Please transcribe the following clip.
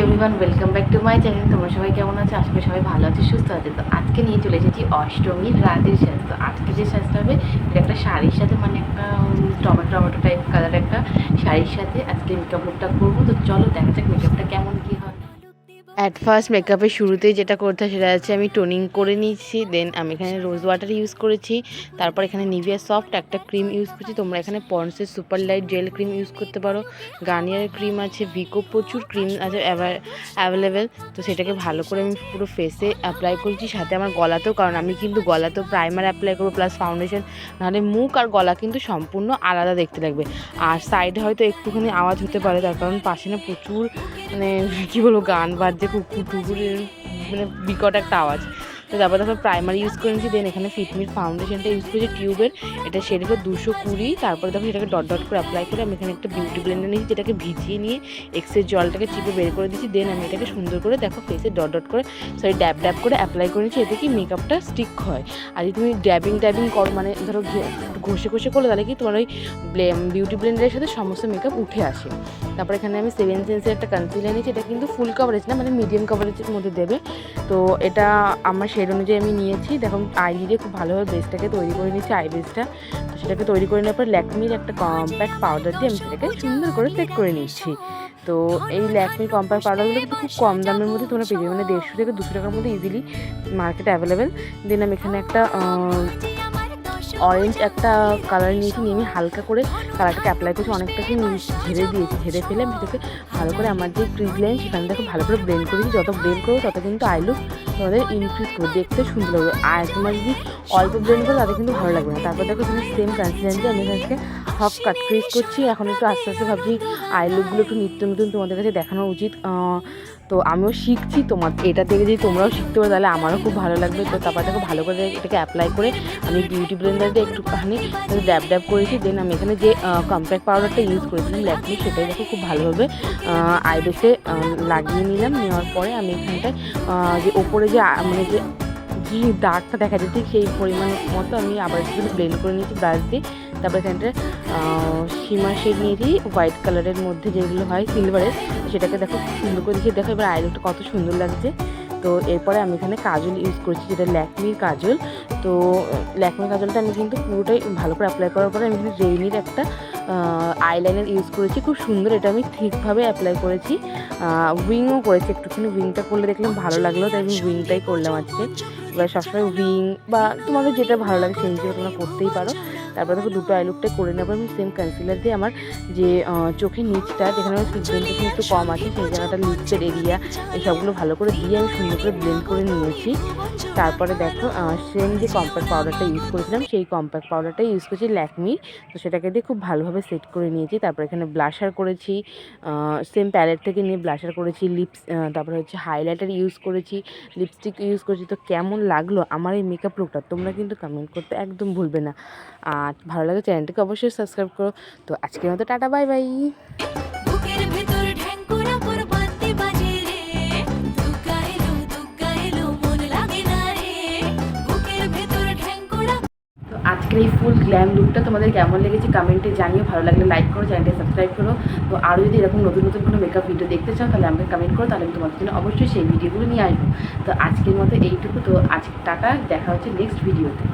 Everyone welcome back to my channel তোমরা সবাই কেমন আছো? আজকে সবাই ভালো আছে, সুস্থ আছে। তো আজকে নিয়ে চলে এসেছি অষ্টমীর রাতের সাজ তো আজকে যে সাজটা হবে, এটা একটা শাড়ির সাথে মানে একটা টমেটো টমেটো টাইপ কালার একটা শাড়ির সাথে আজকে মেকআপ লুকটা করব। তো চলো দেখা যাক মেকআপটা অ্যাট ফার্স্ট মেকআপের শুরুতেই যেটা করতে হয় সেটা হচ্ছে আমি টোনিং করে নিচ্ছি দেন আমি এখানে রোজ ওয়াটার ইউজ করেছি। তারপর এখানে নিভিয়া সফট একটা ক্রিম ইউজ করছি। তোমরা এখানে পন্সের super light gel cream use করতে পারো। গার্নিয়ারের ক্রিম আছে ভিকো প্রচুর ক্রিম আছে অ্যাভেলেবেল তো সেটাকে ভালো করে আমি পুরো ফেসে অ্যাপ্লাই করছি। সাথে আমার গলাতেও, কারণ আমি কিন্তু গলাতেও প্রাইমার অ্যাপ্লাই করব প্লাস ফাউন্ডেশন নাহলে মুখ আর গলা কিন্তু সম্পূর্ণ আলাদা দেখতে লাগবে। আর সাইডে হয়তো একটুখানি আওয়াজ হতে পারে, তার কারণ পাশে না প্রচুর মানে কী বলব, গান বাজছে। কুকুর টুকুরের মানে বিকট একটা আওয়াজ। তো তারপর তারপর প্রাইমারি ইউজ করে দেন এখানে ফিটমির ফাউন্ডেশনটা ইউজ করেছি টিউবের এটা শেড দুশো কুড়ি। তারপরে দেখো সেটাকে ডট ডট করে অ্যাপ্লাই করে আমি এখানে একটা বিউটি ব্লেন্ডার নিয়েছি, যেটাকে ভিজিয়ে নিয়ে এক্সের জলটাকে চিপে বের করে দিয়েছি। দেন আমি এটাকে সুন্দর করে দেখো ফেসে ডট ডট করে সরি ড্যাব ড্যাব করে অ্যাপ্লাই করে নিয়েছি। এতে কি মেকআপটা স্টিক হয়। আর যদি তুমি ড্যাবিং ড্যাবিং করো মানে ধরো ঘষে ঘষে করলে তাহলে কি তোমার ওই বিউটি ব্লেন্ডারের সাথে সমস্ত মেকআপ উঠে আসে। তারপর এখানে আমি সেভেন সেন্সের একটা কনসিলার নিয়েছি, এটা কিন্তু ফুল কভারেজ না মানে মিডিয়াম কভারেজের মধ্যে দেবে। তো এটা আমার শেড অনুযায়ী আমি নিয়েছি। দেখো আই দিয়ে খুব ভালোভাবে বেসটাকে তৈরি করে নিয়েছি আই বেসটা তো সেটাকে তৈরি করে নেওয়ার পর ল্যাকমির একটা কম্প্যাক্ট পাউডার দিয়ে আমি সেটাকে সুন্দর করে সেট করে নিচ্ছি তো এই ল্যাকমির কম্প্যাক্ট পাউডারগুলো কিন্তু খুব কম দামের মধ্যে তোমরা পেয়ে যাবে। মানে দেড়শো থেকে দুশো টাকার মধ্যে ইজিলি মার্কেট অ্যাভেলেবেল দেন আমি এখানে একটা অরেঞ্জ একটা কালার নিয়েছি, নিয়ে আমি হালকা করে কালারটাকে অ্যাপ্লাই করছি, অনেকটাকে ঝেড়ে দিয়েছি, ঝেড়ে ফেলে আমি সেটাকে ভালো করে আমার যে ক্রিজ লাইন সেখানে দেখো ভালো করে ব্লেন্ড করেছি যত ব্লেন্ড করব তত কিন্তু আই লুক তোমাদের ইনক্রিজ করবে, দেখতে সুন্দর লাগবে। আর তোমার যদি অল্প ব্লেন্ড করো, তাতে কিন্তু ভালো লাগবে না। তারপর দেখো তুমি সেম কনসিস্টেন্সি আমি এখানে হাফ কাট ক্রিজ করছি। এখন একটু আস্তে আস্তে ভাবছি আই লুকগুলো একটু নিত্য নতুন তোমাদের কাছে দেখানো উচিত। তো আমিও শিখছি তোমার, এটা থেকে যদি তোমরাও শিখতে পারো, তাহলে আমারও খুব ভালো লাগবে। তো তারপর দেখো ভালো করে এটাকে অ্যাপ্লাই করে আমি বিউটি ব্লেন্ডার দিয়ে একটুখানি ড্যাব ড্যাব করেছি। দেন আমি এখানে যে কম্প্যাক্ট পাউডারটা ইউজ করেছিলাম ল্যাকমি সেটাই দেখো খুব ভালোভাবে আইবেসে লাগিয়ে নিলাম। নেওয়ার পরে আমি এখানটায় যে ওপরে যে মানে যে যে দাগটা দেখা যাচ্ছে সেই পরিমাণ মতো আমি আবার একটু ব্লেন্ড করে নিয়েছি ব্রাশ দিয়ে। তারপর এখানটা সীমা শেড নিয়েছি হোয়াইট কালারের মধ্যে যেগুলো হয় সিলভারের সেটাকে দেখো সুন্দর করে দিয়েছি দেখো এবার আইলুকটা কত সুন্দর লাগছে। তো এরপরে আমি এখানে কাজল ইউজ করছি, যেটা ল্যাকমির কাজল। তো ল্যাকমির কাজলটা আমি কিন্তু পুরোটাই ভালো করে অ্যাপ্লাই করার পরে আমি কিন্তু রেইনির একটা আইলাইনার ইউজ করেছি। খুব সুন্দর এটা আমি ঠিকভাবে অ্যাপ্লাই করেছি। উইংও করেছি, একটুখানি উইংটা করলে দেখলাম ভালো লাগল, তাই আমি উইংটাই করলাম আজকে। সবসময় উইং বা তোমাদের যেটা ভালো লাগে সেই হিসেবে তোমরা করতেই পারো, তারপর দেখো দুটো আইলুকটা করে নেব আমি সেম কনসিলার দিয়ে আমার যে চোখের নিচটা যেখানে আমার পিগমেন্টেশন একটু কম আছে, সেই জায়গাটা লিপসের এরিয়া এই সবগুলো ভালো করে দিয়ে আমি সুন্দর করে ব্লেন্ড করে নিয়েছি। তারপরে দেখো সেম যে কম্প্যাক্ট পাউডারটা ইউজ করেছিলাম, সেই কম্প্যাক্ট পাউডারটা ইউজ করেছি ল্যাকমির তো সেটাকে দিয়ে খুব ভালোভাবে সেট করে নিয়েছি, তারপর এখানে ব্লাশার করেছি সেম প্যালেট থেকে নিয়ে ব্লাশার করেছি লিপস তারপরে হচ্ছে হাইলাইটার ইউজ করেছি লিপস্টিক ইউজ করেছি। তো কেমন লাগল আমার এই মেকআপ লুকটা তোমরা কিন্তু কমেন্ট করতে একদম ভুলবে না। আর ভালো লাগে চ্যানেলটিকে অবশ্যই সাবস্ক্রাইব করো। তো আজকের মতো টাটা বাই বাই আজকের এই ফুল গ্ল্যাম লুকটা তোমাদের কেমন লেগেছে কমেন্টে জানিয়ে ভালো লাগলে লাইক করো চ্যানেলটি সাবস্ক্রাইব করো। তো আরও যদি এরকম নতুন নতুন কোনো মেকআপ ভিডিও দেখতে চাও, তাহলে আমাকে কমেন্ট করো, তাহলে তোমাদের জন্য অবশ্যই সেই ভিডিওগুলো নিয়ে আসব। তো আজকের মতো এইটুকু। তো আজকে টাটা, দেখা হচ্ছে নেক্সট ভিডিওতে